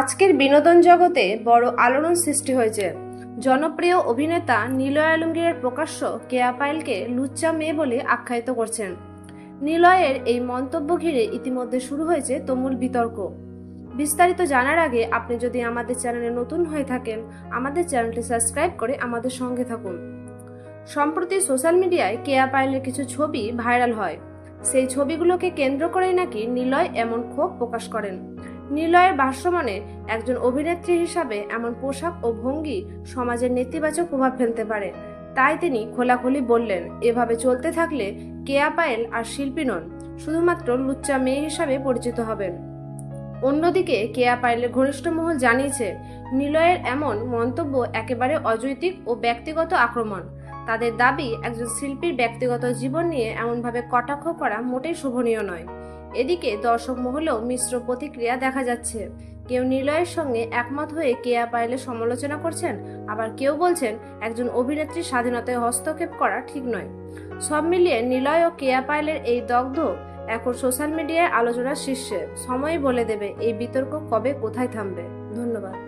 আজকের বিনোদন জগতে বড় আলোড়ন সৃষ্টি হয়েছে। জনপ্রিয় অভিনেতা নিলয় আলমগীরের প্রকাশ্য কেয়া পায়েলকে লুচ্চা মেয়ে বলে আখ্যায়িত করছেন। নিলয়ের এই মন্তব্য ঘিরে ইতিমধ্যে শুরু হয়েছে তুমুল বিতর্ক। বিস্তারিত জানার আগে আপনি যদি আমাদের চ্যানেলে নতুন হয়ে থাকেন, আমাদের চ্যানেলটি সাবস্ক্রাইব করে আমাদের সঙ্গে থাকুন। সম্প্রতি সোশ্যাল মিডিয়ায় কেয়া পায়েলের কিছু ছবি ভাইরাল হয়। সেই ছবিগুলোকে কেন্দ্র করেই নাকি নিলয় এমন ক্ষোভ প্রকাশ করেন। নিলয়ের ভাষ্যমনে একজন অভিনেত্রী হিসাবে এমন পোশাক ও ভঙ্গি সমাজের নেতিবাচক প্রভাব ফেলতে পারে। তাই তিনি খোলাখুলি বললেন, এভাবে চলতে থাকলে কেয়া পায়েল আর শিল্পী নন, শুধুমাত্র লুচ্চা মেয়ে হিসাবে পরিচিত হবেন। অন্যদিকে কেয়া পায়েলের ঘনিষ্ঠ মহল জানিয়েছে, নিলয়ের এমন মন্তব্য একেবারে অযৌক্তিক ও ব্যক্তিগত আক্রমণ। তাদের দাবি একজন শিল্পীর ব্যক্তিগত জীবন নিয়ে এমনভাবে কটাক্ষ করা মোটেই শোভনীয় নয়। এদিকে দর্শক মহলেও মিশ্র প্রতিক্রিয়া দেখা যাচ্ছে। কেউ নিলয়ের সঙ্গে একমত হয়ে কেয়া পায়েলের সমালোচনা করছেন, আবার কেউ বলছেন একজন অভিনেত্রী স্বাধীনতায় হস্তক্ষেপ করা ঠিক নয়। সব মিলিয়ে নিলয় ও কেয়া পায়েলের এই দগ্ধ এখন সোশ্যাল মিডিয়ায় আলোচনার শীর্ষে। সময় বলে দেবে এই বিতর্ক কবে কোথায় থামবে। ধন্যবাদ।